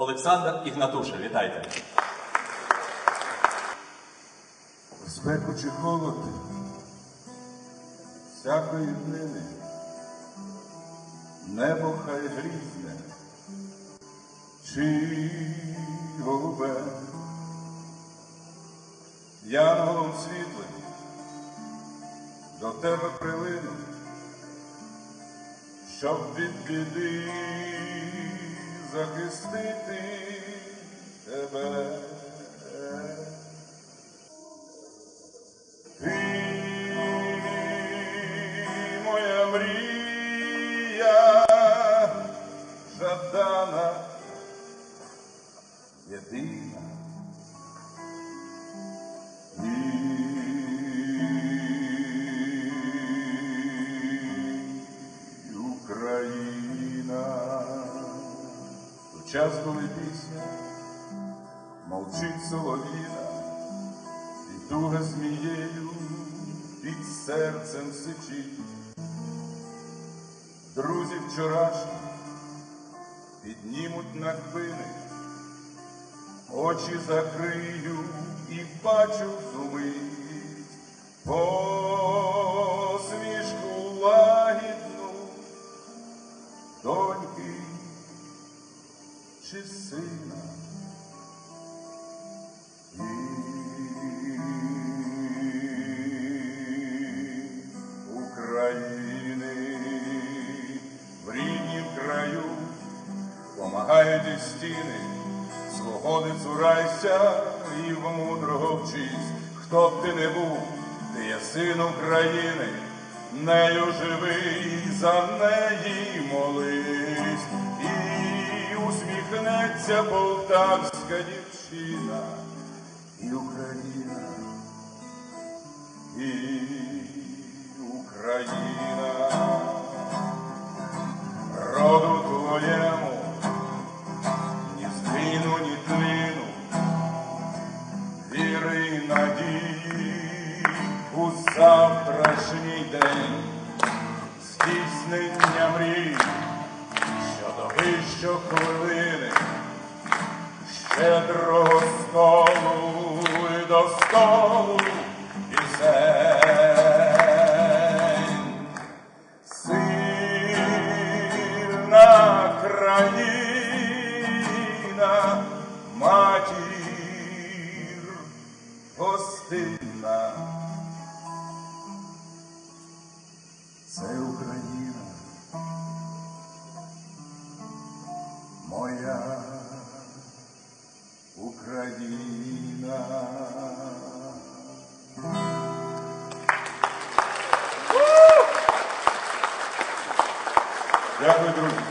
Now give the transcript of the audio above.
Олександр Ігнатуша. Вітайте. В спеку чи холод? Всякої днини, небо хай грізне, чи голубе, янголом світлим до тебе прилину, щоб від біди захистити тебе. Час, коли пісня мовчить соловіна, і туга змією під серцем сичить. Друзі вчорашні піднімуть на хвини, очі закрию і бачу зумить чи сина. України в ріднім краю помагають і стіни, свободи цурайся і в мудрого вчись, хто б ти не був, ти є син України, нею живи і за неї молись, усміхнеться полтавська дівчина. І Україна, і Україна, роду твоєму, ні згину, ні тлину, віри і надії у завтрашній день, здійснення мрій, що до вищої хвилини щедрого столу і до столу пісень. Сильна країна, матір гостинна. Це Україна, Дякую, друзі.